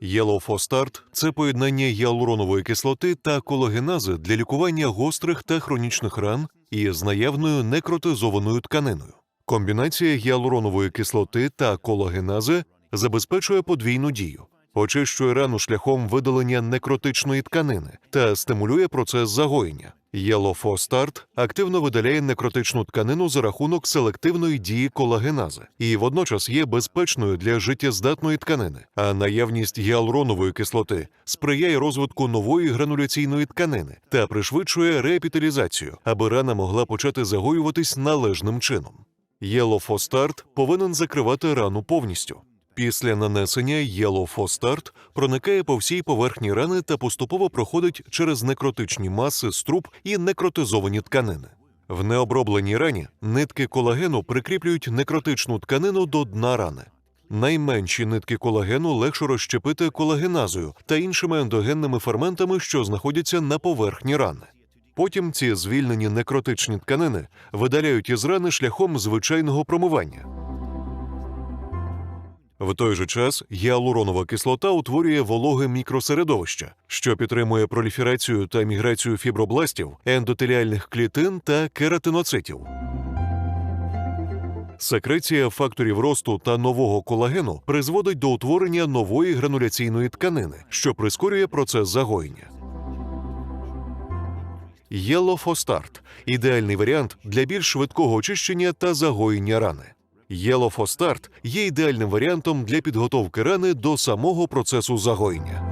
Єлофостарт це поєднання гіалуронової кислоти та колагенази для лікування гострих та хронічних ран із наявною некротизованою тканиною. Комбінація гіалуронової кислоти та колагенази забезпечує подвійну дію, очищує рану шляхом видалення некротичної тканини та стимулює процес загоєння. Єлофостарт активно видаляє некротичну тканину за рахунок селективної дії колагенази і водночас є безпечною для життєздатної тканини, а наявність гіалуронової кислоти сприяє розвитку нової грануляційної тканини та пришвидшує реепіталізацію, аби рана могла почати загоюватись належним чином. Єлофостарт повинен закривати рану повністю. Після нанесення єлофостарт проникає по всій поверхні рани та поступово проходить через некротичні маси струб і некротизовані тканини. В необробленій рані нитки колагену прикріплюють некротичну тканину до дна рани. Найменші нитки колагену легше розщепити колагеназою та іншими ендогенними ферментами, що знаходяться на поверхні рани. Потім ці звільнені некротичні тканини видаляють із рани шляхом звичайного промивання. В той же час гіалуронова кислота утворює вологе мікросередовище, що підтримує проліферацію та міграцію фібробластів, ендотеліальних клітин та кератиноцитів. Секреція факторів росту та нового колагену призводить до утворення нової грануляційної тканини, що прискорює процес загоєння. Єлофостарт ідеальний варіант для більш швидкого очищення та загоєння рани. Єлофостарт є ідеальним варіантом для підготовки рани до самого процесу загоєння.